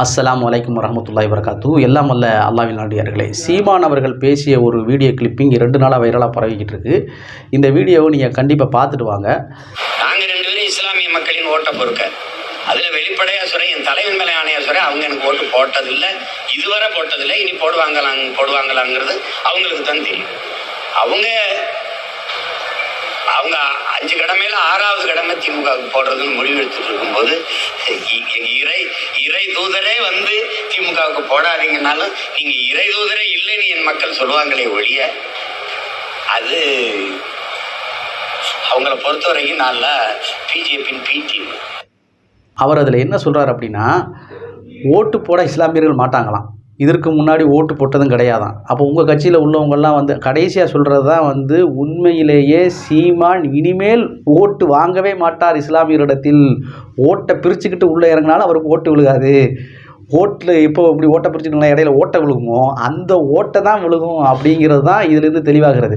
அஸ்லாம் வலைக்கம் வரஹ்மத்துல்லாஹி வரகாத்து எல்லாம் அல்ல அல்லாவின் நாடியார்களே. சீமான் அவர்கள் பேசிய ஒரு வீடியோ கிளிப்பிங் ரெண்டு நாளாக வைரலாக பரவிக்கிட்டு இருக்கு. இந்த வீடியோவை நீங்கள் கண்டிப்பாக பார்த்துட்டு வாங்க. நாங்கள் ரெண்டு பேரும் இஸ்லாமிய மக்களின் ஓட்ட பொறுக்க. அதில் வெளிப்படையா சொல்றேன் என் தலைவன் மேலே ஆணையா சொல்றேன் அவங்க எனக்கு ஓட்டு போட்டதில்லை. இதுவரை போட்டதில்லை இனி போடுவாங்களாங் போடுவாங்களாங்கிறது அவங்களுக்கு தான் தெரியும். அவங்க அவங்க அஞ்சு கடமையில ஆறாவது கடமை திமுகவுக்கு போடுறதுன்னு முடிவு எடுத்துட்டு இருக்கும்போது இறை இறை தூதரே வந்து திமுகவுக்கு போடாதீங்கன்னாலும் நீங்க இறை தூதரே இல்லைன்னு என் மக்கள் சொல்லுவாங்களே ஒழிய அது அவங்கள பொறுத்த வரைக்கும் நல்ல பிஜேபியின் பிடி அவர் அதில் என்ன சொல்கிறார் அப்படின்னா ஓட்டு போட இஸ்லாமியர்கள் மாட்டாங்களாம். இதற்கு முன்னாடி ஓட்டு போட்டதும் கிடையாதான். அப்போ உங்கள் கட்சியில் உள்ளவங்கள்லாம் வந்து கடைசியாக சொல்கிறது தான் வந்து உண்மையிலேயே சீமான் இனிமேல் ஓட்டு வாங்கவே மாட்டார் இஸ்லாமியரிடத்தில். ஓட்டை பிரிச்சுக்கிட்டு உள்ளே இறங்கினாலும் அவருக்கு ஓட்டு விழுகாது. ஓட்டில் இப்போ இப்படி ஓட்டை பிரிச்சுக்கலாம் இடையில ஓட்டை விழுகுமோ? அந்த ஓட்டை தான் விழுகும் அப்படிங்கிறது தான் இதுலேருந்து தெளிவாகிறது.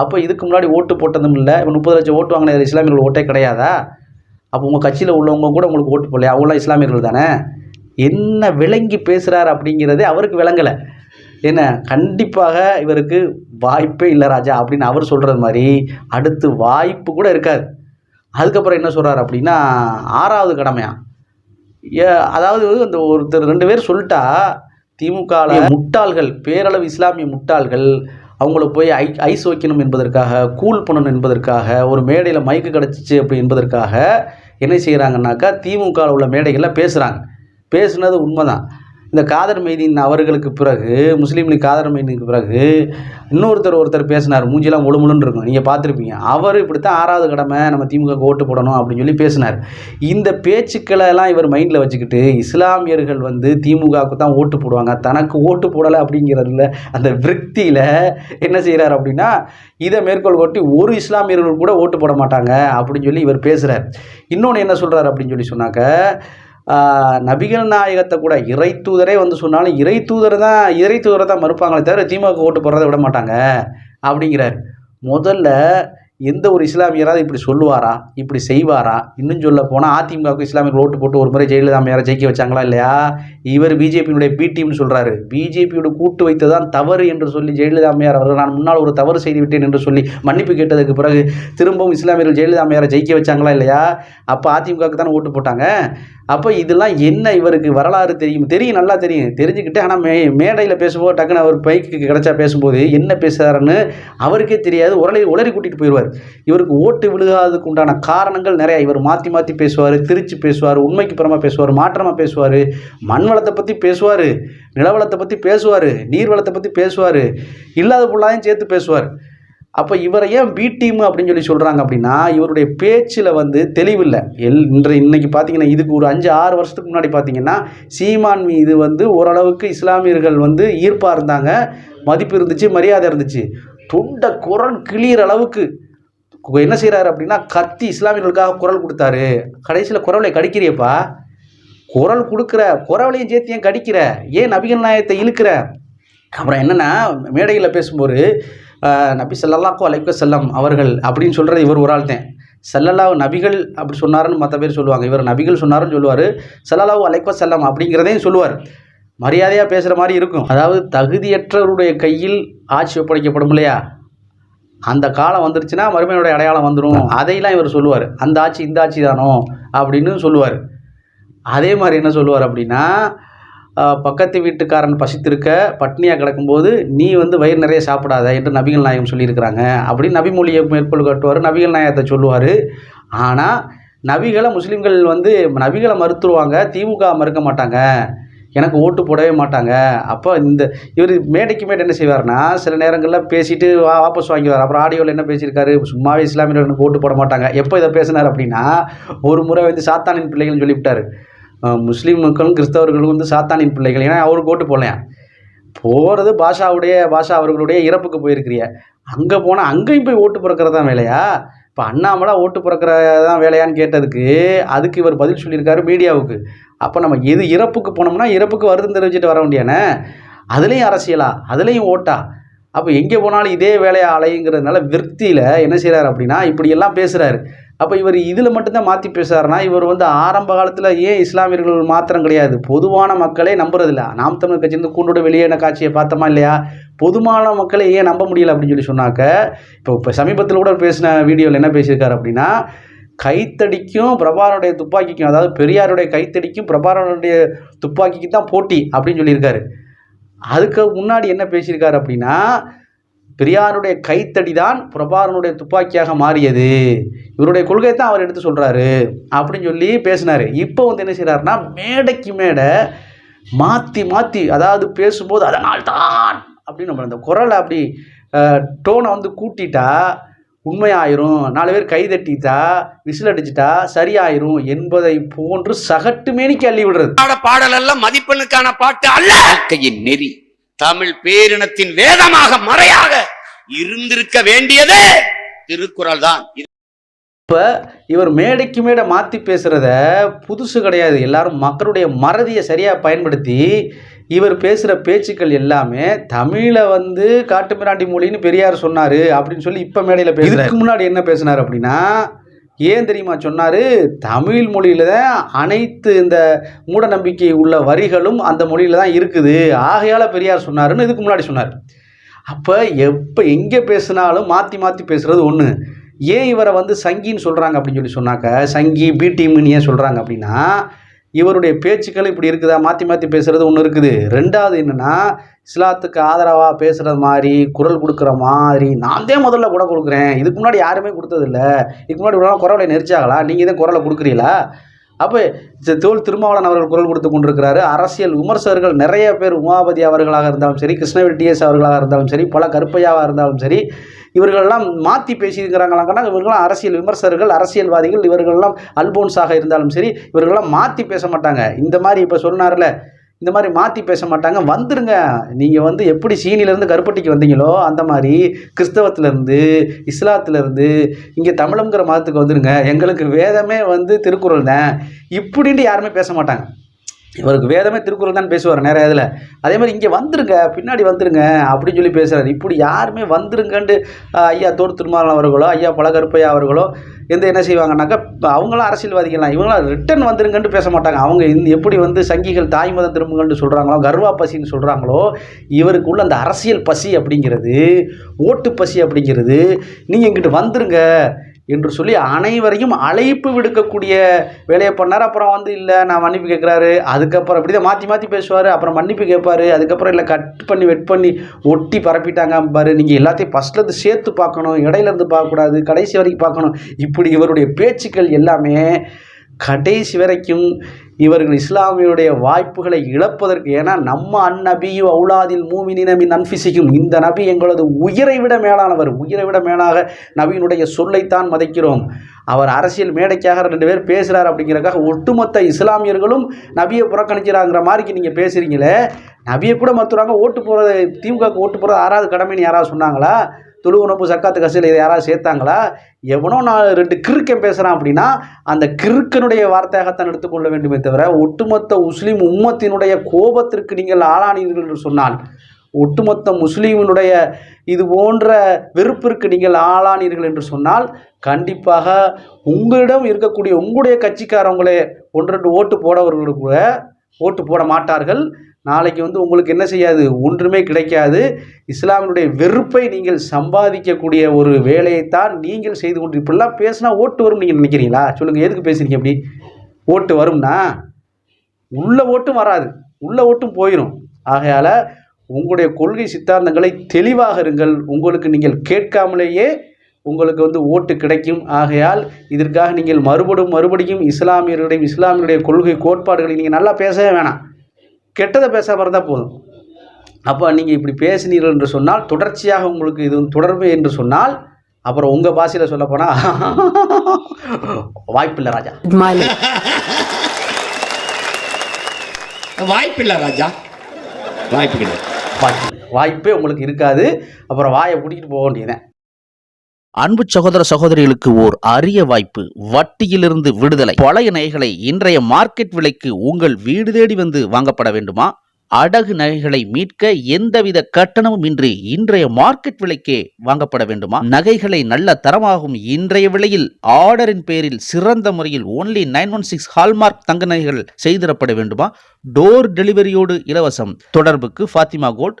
அப்போ இதுக்கு முன்னாடி ஓட்டு போட்டதும் இல்லை. இப்போ முப்பது லட்சம் ஓட்டு வாங்கின இஸ்லாமியர்கள் ஓட்டே கிடையாதா? அப்போ உங்கள் கட்சியில் உள்ளவங்க கூட உங்களுக்கு ஓட்டு போடலையா? அவங்களாம் இஸ்லாமியர்கள் தானே? என்ன விளங்கி பேசுகிறார் அப்படிங்கிறதே அவருக்கு விளங்கலை. என்ன? கண்டிப்பாக இவருக்கு வாய்ப்பே இல்லை ராஜா அப்படின்னு அவர் சொல்கிறது மாதிரி அடுத்து வாய்ப்பு கூட இருக்காது. அதுக்கப்புறம் என்ன சொல்கிறார் அப்படின்னா ஆறாவது கடமையா? அதாவது அந்த ஒருத்தர் ரெண்டு பேர் சொல்லிட்டா திமுகவில் முட்டாள்கள் பேரளவு இஸ்லாமிய முட்டாள்கள் அவங்கள போய் ஐ ஐஸ் வைக்கணும் என்பதற்காக கூல் பண்ணணும் என்பதற்காக ஒரு மேடையில் மைக்கு கிடச்சிச்சு அப்படி என்பதற்காக என்ன செய்கிறாங்கன்னாக்கா திமுகவில் உள்ள மேடைகளில் பேசுகிறாங்க பேசுனது உண்மைதான். இந்த காதர் மைதீன் அவர்களுக்கு பிறகு முஸ்லீம் லீக் காதர் மைதீனுக்கு பிறகு இன்னொருத்தர் ஒருத்தர் பேசினார். மூஞ்சிலாம் ஒழுமுழுன்னு இருக்கும். நீங்கள் பார்த்துருப்பீங்க. அவர் இப்படித்தான் ஆறாவது கடமை நம்ம திமுக ஓட்டு போடணும் அப்படின்னு சொல்லி பேசினார். இந்த பேச்சுக்களை எல்லாம் இவர் மைண்டில் வச்சுக்கிட்டு இஸ்லாமியர்கள் வந்து திமுகவுக்கு தான் ஓட்டு போடுவாங்க. தனக்கு ஓட்டு போடலை அப்படிங்கிறதுல அந்த விரக்தியில் என்ன செய்கிறார் அப்படின்னா இதை மேற்கோள் கொட்டி ஒரு இஸ்லாமியர்கள் கூட ஓட்டு போட மாட்டாங்க அப்படின்னு சொல்லி இவர் பேசுகிறார் இன்னொன்று என்ன சொல்கிறார் அப்படின்னு சொல்லி சொன்னாக்க நபிகள் நாயகத்தை கூட இறை தூதரே வந்து சொன்னாலும் இறை தூதரை தான் இறை தூதரை தான் மறுப்பாங்களே தவிர திமுக ஓட்டு போடுறதை விட மாட்டாங்க. அப்படிங்கிறார். முதல்ல எந்த ஒரு இஸ்லாமியராவது இப்படி சொல்லுவாரா? இப்படி செய்வாரா? இன்னும் சொல்ல போனால் அதிமுகவுக்கு இஸ்லாமியர்கள் ஓட்டு போட்டு ஒரு முறை ஜெயலலிதா அம்மையாரை ஜெயிக்க வச்சாங்களா இல்லையா? இவர் பிஜேபியினுடைய பி சொல்கிறாரு பிஜேபியோட கூட்டு வைத்ததான் தவறு என்று சொல்லி ஜெயலலிதா அம்மையார் அவர்கள்? நான் முன்னால் ஒரு தவறு செய்து விட்டேன் என்று சொல்லி மன்னிப்பு கேட்டதுக்கு பிறகு திரும்பவும் இஸ்லாமியர்கள் ஜெயலலிதா அம்மையாரை ஜெயிக்க வச்சாங்களா இல்லையா? அப்போ அதிமுகவுக்கு தானே ஓட்டு போட்டாங்க. அப்போ இதெல்லாம் என்ன இவருக்கு வரலாறு தெரியும்? தெரியும் நல்லா தெரியும். தெரிஞ்சுக்கிட்டு ஆனால் மே மேடையில் பேசும்போது டக்குன்னு அவர் பைக்கு கிடைச்சா பேசும்போது என்ன பேசுகிறாருன்னு அவருக்கே தெரியாது. உரளி உளறி கூட்டிகிட்டு போயிடுவார் இவருக்கு ஓட்டு விழுகாததுக்கு உண்டான காரணங்கள் நிறையா. இவர் மாற்றி மாற்றி பேசுவார் திருச்சி பேசுவார் உண்மைக்கு புறமா பேசுவார் மாற்றமாக பேசுவார் மண் வளத்தை பற்றி பேசுவார் நிலவளத்தை பற்றி பேசுவார் நீர் வளத்தை பற்றி பேசுவார் இல்லாத புள்ளாயும் சேர்த்து பேசுவார். அப்போ இவரை ஏன் பி டீம் அப்படின்னு சொல்லி சொல்கிறாங்க அப்படின்னா இவருடைய பேச்சில் வந்து தெளிவில்லை. எல் இன்றைய இன்னைக்கு பார்த்தீங்கன்னா இதுக்கு ஒரு அஞ்சு ஆறு வருஷத்துக்கு முன்னாடி பார்த்தீங்கன்னா சீமான் மீது வந்து ஓரளவுக்கு இஸ்லாமியர்கள் வந்து ஈர்ப்பாக இருந்தாங்க மதிப்பு இருந்துச்சு மரியாதை இருந்துச்சு. தொண்டை குரல் கிளியிற அளவுக்கு என்ன செய்கிறாரு அப்படின்னா கத்தி இஸ்லாமியர்களுக்காக குரல் கொடுத்தாரு. கடைசியில் குரவலை கடிக்கிறியப்பா. குரல் கொடுக்குற குரவலையும் சேர்த்து ஏன் கடிக்கிற? ஏன் நபிகள் நாயகத்தை இழுக்கிற? அப்புறம் என்னென்னா மேடையில் பேசும்போது நபி ஸல்லல்லாஹு அலைக்க செல்லம் அவர்கள் அப்படின்னு சொல்கிறது இவர் ஒரு ஆள் தான் சல்லல்லாஹு நபிகள் அப்படி சொன்னாருன்னு மற்ற பேர் சொல்லுவாங்க. இவர் நபிகள் சொன்னாருன்னு சொல்லுவார். சல்லல்லாஹு அலைக்க செல்லம் அப்படிங்கிறதையும் சொல்லுவார். மரியாதையாக பேசுகிற மாதிரி இருக்கும். அதாவது தகுதியற்றவருடைய கையில் ஆட்சி ஒப்படைக்கப்படும் இல்லையா? அந்த காலம் வந்துருச்சுன்னா மறுமையினுடைய அடையாளம் வந்துடும் அதையெல்லாம் இவர் சொல்லுவார். அந்த ஆட்சி இந்த ஆட்சி தானோ? அப்படின்னு சொல்லுவார். அதே மாதிரி என்ன சொல்லுவார் அப்படின்னா பக்கத்து வீட்டுக்காரன் பசித்திருக்க பட்னியாக கிடக்கும்போது நீ வந்து வயிறு நிறைய சாப்பிடாத என்று நபிகள் நாயகம் சொல்லியிருக்கிறாங்க. அப்படின்னு நபிமொழியை மொழியை மேற்கோள் காட்டுவார். நபிகள் நாயகத்தை சொல்லுவார். ஆனால் நபிகளை முஸ்லீம்கள் வந்து நபிகளை மறுத்துருவாங்க திமுக மறுக்க மாட்டாங்க. எனக்கு ஓட்டு போடவே மாட்டாங்க. அப்போ இந்த இவர் மேடைக்கு மேடை என்ன செய்வார்னா சில நேரங்களில் பேசிட்டு வா வாபஸ் வாங்கிவார் அப்புறம் ஆடியோவில் என்ன பேசியிருக்காரு? சும்மாவே இஸ்லாமியர்கள் எனக்கு ஓட்டு போட மாட்டாங்க. எப்போ இதை பேசினார் அப்படின்னா ஒரு முறை வந்து சாத்தானின் பிள்ளைகள்னு சொல்லிவிட்டார். முஸ்லீம் மக்களும் கிறிஸ்தவர்களும் வந்து சாத்தானின் பிள்ளைகள். ஏன்னா அவருக்கு ஓட்டு போடலையா? போகிறது பாஷாவுடைய பாஷா அவர்களுடைய இறப்புக்கு போயிருக்கிறிய. அங்கே போனால் அங்கேயும் போய் ஓட்டு பிறக்கிறது தான் வேலையா? இப்போ அண்ணாமலை ஓட்டு பிறக்கிறதான் வேலையான்னு கேட்டதுக்கு அதுக்கு இவர் பதில் சொல்லியிருக்காரு மீடியாவுக்கு. அப்போ நம்ம எது இறப்புக்கு போனோம்னா இறப்புக்கு வருதுன்னு தெரிவிச்சிட்டு வர வேண்டியானே அதுலேயும் அரசியலா அதுலேயும் ஓட்டா. அப்போ எங்கே போனாலும் இதே வேலையை அலையுங்கிறதுனால விற்த்தியில் என்ன செய்கிறாரு அப்படின்னா இப்படியெல்லாம் பேசுகிறாரு அப்போ இவர் இதில் மட்டும்தான் மாற்றி பேசுறாருனா இவர் வந்து ஆரம்ப காலத்தில் ஏன் இஸ்லாமியர்கள் மாத்திரம் கிடையாது? பொதுவான மக்களே நம்புறதில்ல. நாம் தமிழ் கட்சியிருந்து கூண்டோட வெளியேன காட்சியை பார்த்தோமா இல்லையா? பொதுவான மக்களை ஏன் நம்ப முடியல அப்படின்னு சொல்லி சொன்னாக்க இப்போ இப்போ சமீபத்தில் கூட பேசின வீடியோவில் என்ன பேசியிருக்காரு அப்படின்னா கைத்தடிக்கும் பிரபாரனுடைய துப்பாக்கிக்கும் அதாவது பெரியாருடைய கைத்தடிக்கும் பிரபாரனுடைய துப்பாக்கிக்கு தான் போட்டி அப்படின்னு சொல்லியிருக்காரு. அதுக்கு முன்னாடி என்ன பேசியிருக்காரு அப்படின்னா பெரியாருடைய கைத்தடி தான் பிரபாரனுடைய துப்பாக்கியாக மாறியது. இவருடைய கொள்கையை தான் அவர் எடுத்து சொல்கிறாரு அப்படின்னு சொல்லி பேசினார். இப்போ வந்து என்ன செய்கிறாருன்னா மேடைக்கு மேடை மாற்றி மாற்றி அதாவது பேசும்போது அதனால் தான் அப்படின்னு நம்ம அந்த குரலை அப்படி டோனை வந்து கூட்டிட்டா உண்மையாயிரும். நாலு பேர் கைதட்டிட்டா விசில் அடிச்சிட்டா சரியாயிரும் என்பதை போன்று சகட்டு மேனிக்கு அள்ளி விடுறது. பாட பாடல் அல்ல மதிப்பெண்ணுக்கான பாட்டு அல்ல. வாழ்க்கையின் நெறி தமிழ் பேரினத்தின் வேதமாக மறையாக இருந்திருக்க வேண்டியது திருக்குறள் தான். இவர் மேடைக்கு மேடை மாற்றி பேசுகிறத புதுசு கிடையாது. எல்லாரும் மக்களுடைய மறதியை சரியாக பயன்படுத்தி இவர் பேசுகிற பேச்சுக்கள் எல்லாமே தமிழை வந்து காட்டுமிராண்டி மொழின்னு பெரியார் சொன்னார் அப்படின்னு சொல்லி இப்போ மேடையில் பேசுறதுக்கு முன்னாடி என்ன பேசினார் அப்படின்னா ஏன் தெரியுமா சொன்னார்? தமிழ் மொழியில் தான் அனைத்து இந்த மூட நம்பிக்கை உள்ள வரிகளும் அந்த மொழியில் தான் இருக்குது. ஆகையால் பெரியார் சொன்னாருன்னு இதுக்கு முன்னாடி சொன்னார். அப்போ எப்போ எங்கே பேசினாலும் மாற்றி மாற்றி பேசுகிறது ஒன்று ஏன் இவரை வந்து சங்கின்னு சொல்கிறாங்க அப்படின்னு சொல்லி சொன்னாக்க சங்கி பி டீம்னு ஏன் சொல்கிறாங்க அப்படின்னா இவருடைய பேச்சுக்கள் இப்படி இருக்குதா? மாற்றி மாற்றி பேசுகிறது ஒன்று இருக்குது. ரெண்டாவது என்னென்னா இஸ்லாத்துக்கு ஆதரவாக பேசுகிறது மாதிரி குரல் கொடுக்குற மாதிரி நான் தான் முதல்ல கூட கொடுக்குறேன். இதுக்கு முன்னாடி யாருமே கொடுத்ததில்ல. இதுக்கு முன்னாடி இவ்வளோ குரலை நெரிச்சாங்களா? நீங்கள் தான் குரலை கொடுக்குறீங்களா? அப்போ தோல் திருமாவளவன் அவர்கள் குரல் கொடுத்து கொண்டிருக்கிறாரு. அரசியல் விமர்சகர்கள் நிறைய பேர் உமாபதி அவர்களாக இருந்தாலும் சரி கிருஷ்ணவேல் டிஎஸ் அவர்களாக இருந்தாலும் சரி பல கருப்பையாவாக இருந்தாலும் சரி இவர்களெல்லாம் மாற்றி பேசியிருக்கிறாங்களாங்கன்னா இவர்கள்லாம் அரசியல் விமர்சகர்கள் அரசியல்வாதிகள் இவர்கள்லாம் அல்போன்ஸாக இருந்தாலும் சரி இவர்கள்லாம் மாற்றி பேச மாட்டாங்க. இந்த மாதிரி இப்போ சொன்னார்ல இந்த மாதிரி மாற்றி பேச மாட்டாங்க. வந்துருங்க. நீங்கள் வந்து எப்படி சீனிலேருந்து கருப்பட்டிக்கு வந்தீங்களோ அந்த மாதிரி கிறிஸ்தவத்திலேருந்து இஸ்லாத்துலேருந்து இங்கே தமிழங்கிற மதத்துக்கு வந்துருங்க. எங்களுக்கு வேதமே வந்து திருக்குறள் தான் இப்படின்ட்டு யாருமே பேச மாட்டாங்க. இவருக்கு வேதமே திருக்குறள் தான் பேசுவார் நிறைய இதில். அதே மாதிரி இங்கே வந்துருங்க பின்னாடி வந்துருங்க அப்படின்னு சொல்லி பேசுகிறார் இப்படி யாருமே வந்துருங்கன்ட்டு ஐயா தோர் திருமாவளவன் அவர்களோ ஐயா பழகருப்பையா அவர்களோ எந்த என்ன செய்வாங்கன்னாக்கா அவங்களாம் அரசியல்வாதிகள்லாம் இவங்களாம் ரிட்டன் வந்துருங்கன்ட்டு பேச மாட்டாங்க. அவங்க இந்த எப்படி வந்து சங்கிகள் தாய் மதம் திரும்புங்கன்ட்டு சொல்கிறாங்களோ கர்வா பசின்னு சொல்கிறாங்களோ இவருக்குள்ள அந்த அரசியல் பசி அப்படிங்கிறது ஓட்டு பசி அப்படிங்கிறது நீங்கள் இங்கிட்டு வந்துருங்க. என்று சொல்லி அனைவரையும் அழைப்பு விடுக்கக்கூடிய வேலையை பண்ணார். அப்புறம் வந்து இல்லை நான் மன்னிப்பு கேட்குறாரு. அதுக்கப்புறம் அப்படி தான் மாற்றி மாற்றி பேசுவார். அப்புறம் மன்னிப்பு கேட்பாரு. அதுக்கப்புறம் இல்லை கட் பண்ணி வெட் பண்ணி ஒட்டி பரப்பிட்டாங்க பாரு. நீங்கள் எல்லாத்தையும் ஃபஸ்ட்லேருந்து சேர்த்து பார்க்கணும். இடையில இருந்து பார்க்கக்கூடாது. கடைசி வரைக்கும் பார்க்கணும். இப்படி இவருடைய பேச்சுக்கள் எல்லாமே கடைசி வரைக்கும் இவர்கள் இஸ்லாமியுடைய வாய்ப்புகளை இழப்பதற்கு ஏன்னா நம்ம அந்நபியு அவுலாதில் மூமினினமின் அன்பிசிக்கும் இந்த நபி எங்களது உயிரை விட மேலானவர் உயிரை விட மேலாக நபியினுடைய சொல்லைத்தான் மதிக்கிறோம். அவர் அரசியல் மேடைக்காக ரெண்டு பேர் பேசுகிறார் அப்படிங்கிறக்காக ஒட்டுமொத்த இஸ்லாமியர்களும் நபியை புறக்கணிக்கிறாங்கிற மாதிரிக்கு நீங்கள் பேசுகிறீங்களே நபியை கூட மறுத்துறாங்க ஓட்டு போகிறது திமுகவுக்கு ஓட்டு போகிறது யாராவது கடமைன்னு யாராவது சொன்னாங்களா? துளு உணவு சக்காத்து கசையில் இதை யாராவது சேர்த்தாங்களா? எவனோ நான் ரெண்டு கிறுக்கன் பேசுகிறான் அப்படின்னா அந்த கிறுக்கனுடைய வார்த்தையாகத்தான் எடுத்துக்கொள்ள வேண்டுமே தவிர ஒட்டுமொத்த முஸ்லீம் உம்மத்தினுடைய கோபத்திற்கு நீங்கள் ஆளானீர்கள் என்று சொன்னால் ஒட்டுமொத்த முஸ்லீமினுடைய இது போன்ற வெறுப்பிற்கு நீங்கள் ஆளானீர்கள் என்று சொன்னால் கண்டிப்பாக உங்களிடம் இருக்கக்கூடிய உங்களுடைய கட்சிக்காரவங்களே ஒன்று ரெண்டு ஓட்டு போடவர்களுக்கு கூட ஓட்டு போட மாட்டார்கள். நாளைக்கு வந்து உங்களுக்கு என்ன செய்யாது? ஒன்றுமே கிடைக்காது. இஸ்லாமினுடைய வெறுப்பை நீங்கள் சம்பாதிக்கக்கூடிய ஒரு வேலையைத்தான் நீங்கள் செய்து கொண்டு இப்படிலாம் பேசினா ஓட்டு வரும் நீங்கள் நினைக்கிறீங்களா? சொல்லுங்கள் எதுக்கு பேசுறீங்க அப்படி ஓட்டு வரும்னா உள்ள ஓட்டும் வராது. உள்ள ஓட்டும் போயிடும் ஆகையால் உங்களுடைய கொள்கை சித்தாந்தங்களை தெளிவாக இருங்கள். உங்களுக்கு நீங்கள் கேட்காமலேயே உங்களுக்கு வந்து ஓட்டு கிடைக்கும். ஆகையால் இதற்காக நீங்கள் மறுபடியும் மறுபடியும் இஸ்லாமியர்களுடைய இஸ்லாமியருடைய கொள்கை கோட்பாடுகளை நீங்கள் நல்லா பேசவே வேணாம். கெட்டதை பேசாமல் இருந்தால் போதும். அப்போ நீங்கள் இப்படி பேசினீர்கள் என்று சொன்னால் தொடர்ச்சியாக உங்களுக்கு இது தொடர்பு என்று சொன்னால் அப்புறம் உங்கள் பாஷையில் சொல்ல போனால் வாய்ப்பில்லை ராஜா. வாய்ப்பில்லை ராஜா. வாய்ப்பு கிடையாது. வாய்ப்பு வாய்ப்பே உங்களுக்கு இருக்காது. அப்புறம் வாயை பிடிக்கிட்டு போக வேண்டியதுதான். அன்பு சகோதர சகோதரிகளுக்கு ஓர் அரிய வாய்ப்பு வட்டியிலிருந்து விடுதலை. பழைய நகைகளை இன்றைய மார்க்கெட் விலைக்கு உங்கள் வீடு தேடி வந்து வாங்கப்பட வேண்டுமா? அடகு நகைகளை மீட்க எந்தவித கட்டணமும் இன்றி இன்றைய மார்க்கெட் விலைக்கே வாங்கப்பட வேண்டுமா? நகைகளை நல்ல தரமாகும் இன்றைய விலையில் ஆர்டரின் பேரில் சிறந்த முறையில் only nine one six hallmark தங்க நகைகள் செய்திடப்பட வேண்டுமா? டோர் டெலிவரியோடு இலவசம். தொடர்புக்கு Fathima gold